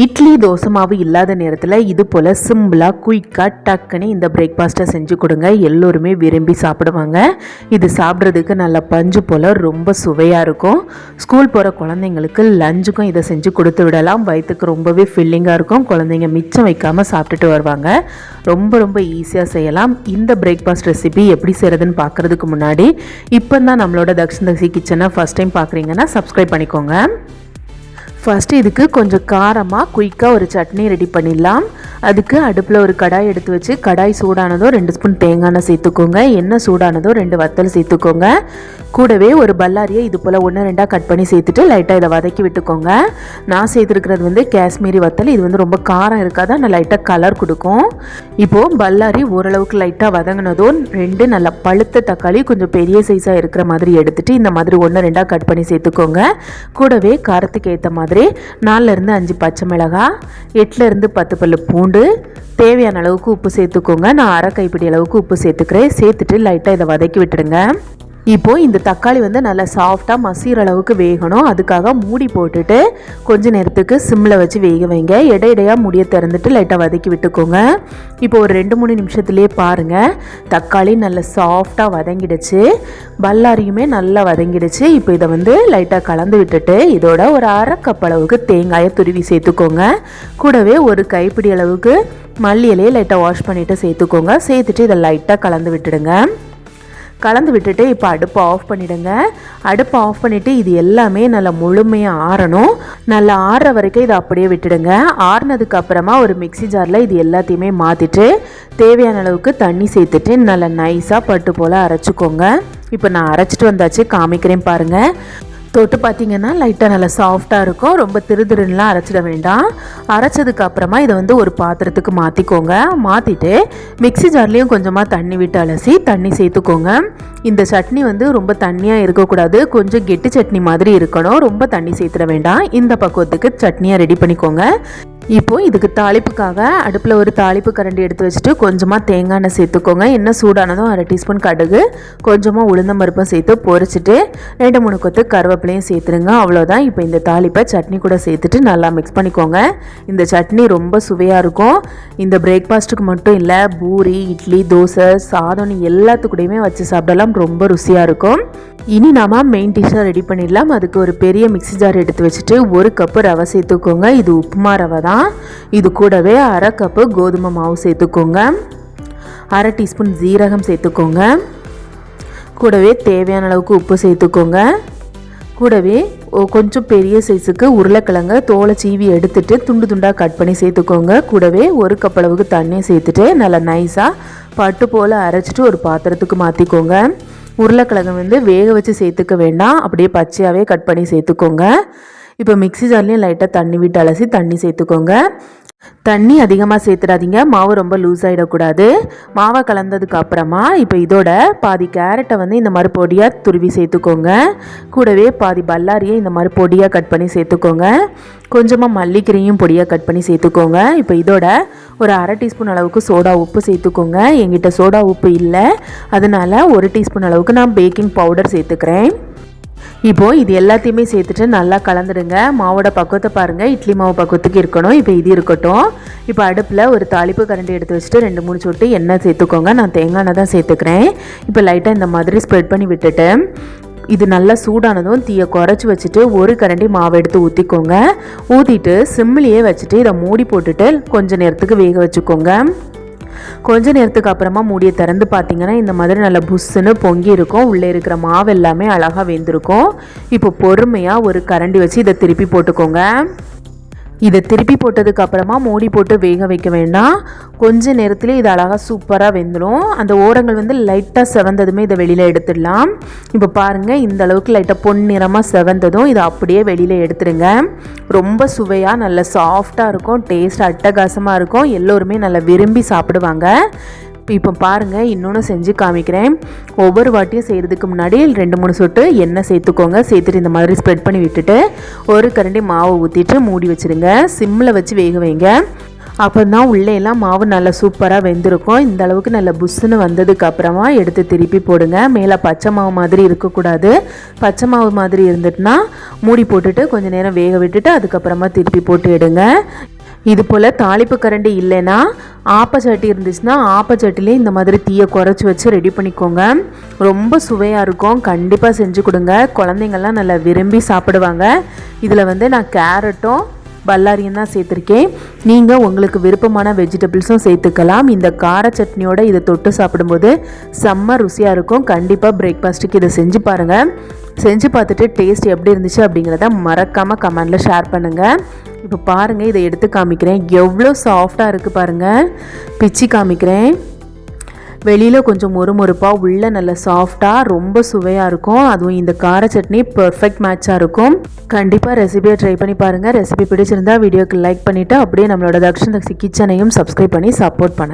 இட்லி தோசை மாவு இல்லாத நேரத்தில் இது போல் சிம்பிளாக குயிக்காக டக்குன்னு இந்த பிரேக்ஃபாஸ்ட்டை செஞ்சு கொடுங்க. எல்லோருமே விரும்பி சாப்பிடுவாங்க. இது சாப்பிட்றதுக்கு நல்ல பஞ்சு போல் ரொம்ப சுவையாக இருக்கும். ஸ்கூல் போகிற குழந்தைங்களுக்கு லஞ்சுக்கும் இதை செஞ்சு கொடுத்து விடலாம். வயிற்றுக்கு ரொம்பவே ஃபில்லிங்காக இருக்கும். குழந்தைங்க மிச்சம் வைக்காமல் சாப்பிட்டுட்டு வருவாங்க. ரொம்ப ரொம்ப ஈஸியாக செய்யலாம். இந்த பிரேக்ஃபாஸ்ட் ரெசிபி எப்படி செய்கிறதுன்னு பார்க்குறதுக்கு முன்னாடி இப்போ தான் நம்மளோட தக்ஷன் தக்ஷி கிச்சனை ஃபஸ்ட் டைம் பார்க்குறீங்கன்னா சப்ஸ்கிரைப் பண்ணிக்கோங்க. ஃபஸ்ட்டு இதுக்கு கொஞ்சம் காரமாக குயிக்காக ஒரு சட்னி ரெடி பண்ணிடலாம். அதுக்கு அடுப்பில் ஒரு கடாய் எடுத்து வச்சு கடாய் சூடானதோ ரெண்டு ஸ்பூன் தேங்காய் எண்ணெய் சேர்த்துக்கோங்க. எண்ணெய் சூடானதோ ரெண்டு வத்தல் சேர்த்துக்கோங்க. கூடவே ஒரு பல்லாரியை இது போல் ஒன்று ரெண்டாக கட் பண்ணி சேர்த்துட்டு லைட்டாக இதை வதக்கி விட்டுக்கோங்க. நான் சேர்த்துருக்கிறது வந்து காஷ்மீரி வத்தல். இது வந்து ரொம்ப காரம் இருக்காத நான் லைட்டாக கலர் கொடுக்கும். இப்போது பல்லாரி ஓரளவுக்கு லைட்டாக வதங்கினதோ ரெண்டு நல்லா பழுத்த தக்காளி கொஞ்சம் பெரிய சைஸாக இருக்கிற மாதிரி எடுத்துகிட்டு இந்த மாதிரி ஒன்று ரெண்டாக கட் பண்ணி சேர்த்துக்கோங்க. கூடவே காரத்துக்கு ஏற்ற மாதிரி நாலுலேருந்து அஞ்சு பச்சை மிளகாய் எட்டுலேருந்து பத்து பல்லு பூண்டு தேவையான அளவுக்கு உப்பு சேர்த்துக்கோங்க. நான் அரை கைப்பிடி அளவுக்கு உப்பு சேர்த்துக்கிறேன். சேர்த்துட்டு லைட்டாக இதை வதக்கி விட்டுடுங்க. இப்போ இந்த தக்காளி வந்து நல்லா சாஃப்டாக மசிகிற அளவுக்கு வேகணும். அதுக்காக மூடி போட்டுட்டு கொஞ்ச நேரத்துக்கு சிம்மில் வச்சு வேக வைங்க. இடையிடையாக முடிய திறந்துட்டு லைட்டாக வதக்கி விட்டுக்கோங்க. இப்போ ஒரு ரெண்டு மூணு நிமிஷத்துலேயே பாருங்கள் தக்காளி நல்லா சாஃப்டாக வதங்கிடுச்சு. பல்லாரியுமே நல்லா வதங்கிடுச்சு. இப்போ இதை வந்து லைட்டாக கலந்து விட்டுட்டு இதோட ஒரு அரை கப் அளவுக்கு தேங்காயை துருவி சேர்த்துக்கோங்க. கூடவே ஒரு கைப்பிடி அளவுக்கு மல்லி இலையை லைட்டாக வாஷ் பண்ணிவிட்டு சேர்த்துக்கோங்க. சேர்த்துட்டு இதை லைட்டாக கலந்து விட்டுடுங்க. கலந்து விட்டுட்டு இப்போ அடுப்பை ஆஃப் பண்ணிவிடுங்க அடுப்பை ஆஃப் பண்ணிவிட்டு இது எல்லாமே நல்லா முழுமையாக ஆறணும். நல்லா ஆறுற வரைக்கும் இதை அப்படியே விட்டுடுங்க. ஆறுனதுக்கு அப்புறமா ஒரு மிக்ஸி ஜாரில் இது எல்லாத்தையுமே மாற்றிட்டு தேவையான அளவுக்கு தண்ணி சேர்த்துட்டு நல்லா நைஸாக பட்டு போல் அரைச்சிக்கோங்க. இப்போ நான் அரைச்சிட்டு வந்தாச்சு காமிக்கிறேன் பாருங்கள் தொட்டு பார்த்தீங்கன்னா லைட்டாக நல்லா சாஃப்டாக இருக்கும். ரொம்ப திரு திருன்னுலாம் அரைச்சிட வேண்டாம். அரைச்சதுக்கு அப்புறமா இதை வந்து ஒரு பாத்திரத்துக்கு மாற்றிக்கோங்க மாற்றிட்டு மிக்ஸி ஜார்லேயும் கொஞ்சமாக தண்ணி விட்டு அலசி தண்ணி சேர்த்துக்கோங்க. இந்த சட்னி வந்து ரொம்ப தண்ணியாக இருக்கக்கூடாது. கொஞ்சம் கெட்டு சட்னி மாதிரி இருக்கணும். ரொம்ப தண்ணி சேர்த்துட வேண்டாம். இந்த பக்குவத்துக்கு சட்னியாக ரெடி பண்ணிக்கோங்க. இப்போ இதுக்கு தாளிப்புக்காக அடுப்பில் ஒரு தாளிப்பு கரண்டி எடுத்து வச்சுட்டு கொஞ்சமாக தேங்காய் எண்ணெய் சேர்த்துக்கோங்க. எண்ணெய் சூடானதும் அரை டீஸ்பூன் கடுகு கொஞ்சமாக உளுந்தம்பருப்பும் சேர்த்து பொரிச்சிட்டு ரெண்டு மூணு கொத்து கருவேப்பிலையும் சேர்த்துருங்க. அவ்வளோதான் இப்போ இந்த தாளிப்பை சட்னி கூட சேர்த்துட்டு நல்லா மிக்ஸ் பண்ணிக்கோங்க. இந்த சட்னி ரொம்ப சுவையாக இருக்கும். இந்த பிரேக்ஃபாஸ்ட்டுக்கு மட்டும் இல்லை பூரி இட்லி தோசை சாதம் எல்லாத்துக்கூடையுமே வச்சு சாப்பிடலாம். ரொம்ப ருசியாக இருக்கும். இனி நாம மெயின் டிஷ்ஷாக ரெடி பண்ணிடலாம். அதுக்கு ஒரு பெரிய மிக்ஸி ஜார் எடுத்து வச்சுட்டு ஒரு கப்பு ரவை சேர்த்துக்கோங்க. இது உப்புமா ரவை தான் இது கூடவே அரை கப்பு கோதுமை மாவு சேர்த்துக்கோங்க. அரை டீஸ்பூன் ஜீரகம் சேர்த்துக்கோங்க. கூடவே தேவையான அளவுக்கு உப்பு சேர்த்துக்கோங்க. கூடவே கொஞ்சம் பெரிய சைஸுக்கு உருளைக்கிழங்க தோலை சீவி எடுத்துட்டு துண்டு துண்டாக கட் பண்ணி சேர்த்துக்கோங்க. கூடவே ஒரு கப் அளவுக்கு தண்ணியை சேர்த்துட்டு நல்லா நைஸாக பட்டு போல் அரைச்சிட்டு ஒரு பாத்திரத்துக்கு மாற்றிக்கோங்க உருளைக்கிழங்கு வந்து வேக வச்சு சேர்த்துக்க வேண்டாம். அப்படியே பச்சையாகவே கட் பண்ணி சேர்த்துக்கோங்க. இப்போ மிக்ஸி ஜார்லேயும் லைட்டாக தண்ணி விட்டு அலசி தண்ணி சேர்த்துக்கோங்க. தண்ணி அதிகமாக சேர்த்துடாதீங்க. மாவு ரொம்ப லூஸ் ஆகிடக்கூடாது மாவை கலந்ததுக்கு அப்புறமா இப்போ இதோட பாதி கேரட்டை வந்து இந்த மாதிரி பொடியாக துருவி சேர்த்துக்கோங்க. கூடவே பாதி பல்லாரியை இந்த மாதிரி பொடியாக கட் பண்ணி சேர்த்துக்கோங்க. கொஞ்சமாக மல்லிக்கீரையும் பொடியாக கட் பண்ணி சேர்த்துக்கோங்க. இப்போ இதோட ஒரு அரை டீஸ்பூன் அளவுக்கு சோடா உப்பு சேர்த்துக்கோங்க. என்கிட்ட சோடா உப்பு இல்லை. அதனால ஒரு டீஸ்பூன் அளவுக்கு நான் பேக்கிங் பவுடர் சேர்த்துக்கிறேன். இப்போது இது எல்லாத்தையுமே சேர்த்துட்டு நல்லா கலந்துடுங்க. மாவோட பக்குவத்தை பாருங்கள் இட்லி மாவு பக்குவத்துக்கு இருக்கணும். இப்போ இது இருக்கட்டும். இப்போ அடுப்பில் ஒரு தாளிப்பு கரண்டி எடுத்து வச்சுட்டு ரெண்டு மூணு சொட்டு எண்ணெய் சேர்த்துக்கோங்க. நான் தேங்காய் தான் சேர்த்துக்கிறேன். இப்போ லைட்டாக இந்த மாதிரி ஸ்ப்ரெட் பண்ணி விட்டுட்டு இது நல்லா சூடானதும் தீயை குறைச்சி வச்சுட்டு ஒரு கரண்டி மாவு எடுத்து ஊற்றிக்கோங்க ஊற்றிட்டு சிம்மிலேயே வச்சுட்டு இதை மூடி போட்டுட்டு கொஞ்சம் நேரத்துக்கு வேக வச்சுக்கோங்க. கொஞ்ச நேரத்துக்கு அப்புறமா மூடியை திறந்து பார்த்தீங்கன்னா இந்த மாதிரி நல்லா புஷ்ஷுன்னு பொங்கி இருக்கும். உள்ளே இருக்கிற மாவு எல்லாமே அழகாக வெந்திருக்கும். இப்போ பொறுமையாக ஒரு கரண்டி வச்சு இதை திருப்பி போட்டுக்கோங்க. இதை திருப்பி போட்டதுக்கு அப்புறமா மூடி போட்டு வேக வைக்க வேண்டாம். கொஞ்ச நேரத்திலே இது அழகாக சூப்பராக வெந்துடும். அந்த ஓரங்கள் வந்து லைட்டாக செவந்ததுமே இதை வெளியில் எடுத்துடலாம். இப்போ பாருங்கள் இந்த அளவுக்கு லைட்டாக பொன்னிறமாக செவந்ததும் இதை அப்படியே வெளியில் எடுத்துடுங்க. ரொம்ப சுவையாக நல்ல சாஃப்டாக இருக்கும். டேஸ்ட் அட்டகாசமாக இருக்கும். எல்லோருமே நல்லா விரும்பி சாப்பிடுவாங்க. இப்போ பாருங்கள் இன்னொன்று செஞ்சு காமிக்கிறேன். ஒவ்வொரு வாட்டியும் செய்கிறதுக்கு முன்னாடி ரெண்டு மூணு சொட்டு எண்ணெய் சேர்த்துக்கோங்க. சேர்த்துட்டு இந்த மாதிரி ஸ்ப்ரெட் பண்ணி விட்டுட்டு ஒரு கரண்டி மாவை ஊற்றிட்டு மூடி வச்சுருங்க. சிம்மில் வச்சு வேக வைங்க. அப்போ தான் உள்ளே எல்லாம் மாவு நல்லா சூப்பராக வெந்திருக்கும். இந்த அளவுக்கு நல்ல புஷ்ஷுன்னு வந்ததுக்கு அப்புறமா எடுத்து திருப்பி போடுங்க. மேலே பச்சை மாவு மாதிரி இருக்கக்கூடாது. பச்சை மாவு மாதிரி இருந்துட்டுனா மூடி போட்டுட்டு கொஞ்சம் நேரம் வேக விட்டுட்டு அதுக்கப்புறமா திருப்பி போட்டு எடுங்க. இது போல் தாளிப்பு கரண்டி இல்லைன்னா ஆப்பச்சட்டி இருந்துச்சுன்னா ஆப்பச்சட்டிலே இந்த மாதிரி தீயை குறைச்சி வச்சு ரெடி பண்ணிக்கோங்க. ரொம்ப சுவையாக இருக்கும். கண்டிப்பாக செஞ்சு கொடுங்க. குழந்தைங்கள்லாம் நல்லா விரும்பி சாப்பிடுவாங்க. இதில் வந்து நான் கேரட்டும் பல்லாரியும் தான் சேர்த்துருக்கேன். நீங்கள் உங்களுக்கு விருப்பமான வெஜிடபிள்ஸும் சேர்த்துக்கலாம். இந்த கார சட்னியோட இதை தொட்டு சாப்பிடும்போது செம்ம ருசியாக இருக்கும். கண்டிப்பாக பிரேக்ஃபாஸ்ட்டுக்கு இதை செஞ்சு பாருங்கள் செஞ்சு பார்த்துட்டு டேஸ்ட் எப்படி இருந்துச்சு அப்படிங்கிறத மறக்காமல் கமெண்டில் ஷேர் பண்ணுங்கள் இப்போ பாருங்கள் இதை எடுத்து காமிக்கிறேன். எவ்வளோ சாஃப்டாக இருக்குது பாருங்கள் பிச்சு காமிக்கிறேன். வெளியில் கொஞ்சம் மொறுமொறுப்பாக உள்ளே நல்ல சாஃப்டாக ரொம்ப சுவையாக இருக்கும். அதுவும் இந்த கார சட்னி பர்ஃபெக்ட் மேட்சாக இருக்கும். கண்டிப்பாக ரெசிபியை ட்ரை பண்ணி பாருங்கள் ரெசிபி பிடிச்சிருந்தா வீடியோக்கு லைக் பண்ணிவிட்டு அப்படியே நம்மளோட தக்ஷன் தக்ஷி கிச்சனையும் சப்ஸ்கிரைப் பண்ணி சப்போர்ட் பண்ணு.